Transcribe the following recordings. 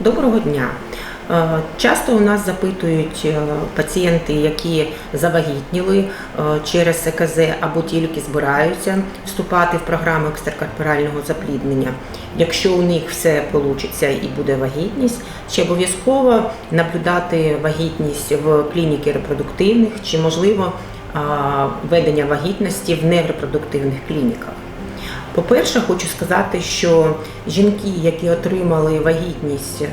Доброго дня. Е, Часто у нас запитують е, пацієнти, які завагітніли е, через ЕКЗ або тільки збираються вступати в програму екстракорпорального запліднення. Якщо у них все вийде і буде вагітність, чи обов'язково наблюдати вагітність в клініці репродуктивних, чи можливо ведення вагітності в нерепродуктивних клініках. По-перше, хочу сказати, що жінки, які отримали вагітність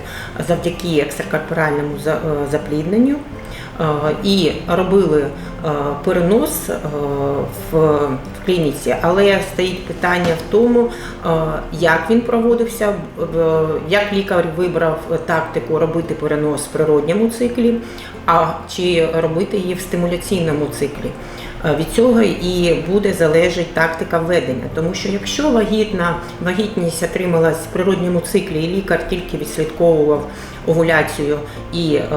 завдяки екстракорпоральному е, заплідненню е, і робили е, перенос в клініці, але стоїть питання в тому, як він проводився, як лікар вибрав тактику робити перенос в природньому циклі, а чи робити її в стимуляційному циклі. Е, Від цього і буде залежить тактика введення, тому що якщо вагітна вагітність отрималась в природньому циклі, і лікар тільки відслідковував овуляцію і е,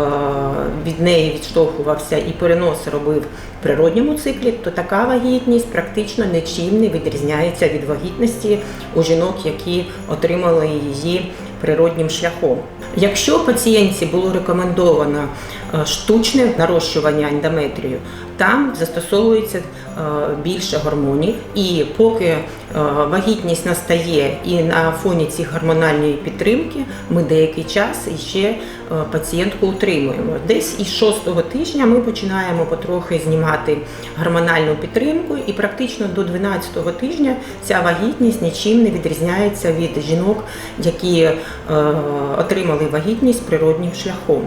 від неї відштовхувався і перенос робив в природньому циклі, то така вагітність практично нічим не відрізняється від вагітності у жінок, які отримали її природнім шляхом. Якщо пацієнтці було рекомендовано е, штучне нарощування ендометрію, там застосовується е, більше гормонів, і поки е, вагітність настає і на фоні цих гормональної підтримки, ми деякий час іще е, пацієнтку утримуємо. Десь із шостого тижня ми починаємо потрохи знімати гормональну підтримку, і практично до 12-го тижня ця вагітність нічим не відрізняється від жінок, які отримали вагітність природнім шляхом.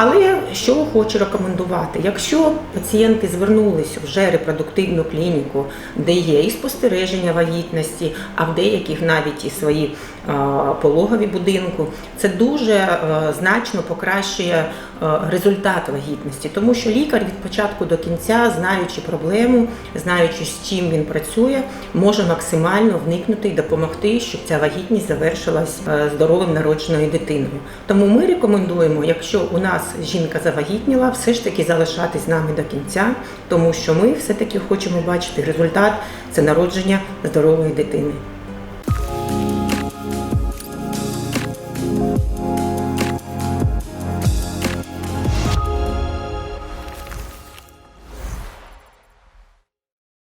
Але що хочу рекомендувати, якщо пацієнти звернулися вже в репродуктивну клініку, де є і спостереження вагітності, а в деяких навіть і свої е, пологові будинку, це дуже е, значно покращує е, результат вагітності, тому що лікар від початку до кінця, знаючи проблему, знаючи з чим він працює, може максимально вникнути і допомогти, щоб ця вагітність завершилась здоровим народженою дитиною. Тому ми рекомендуємо, якщо у нас жінка завагітніла, все ж таки залишатись з нами до кінця, тому що ми все таки хочемо бачити результат це народження здорової дитини.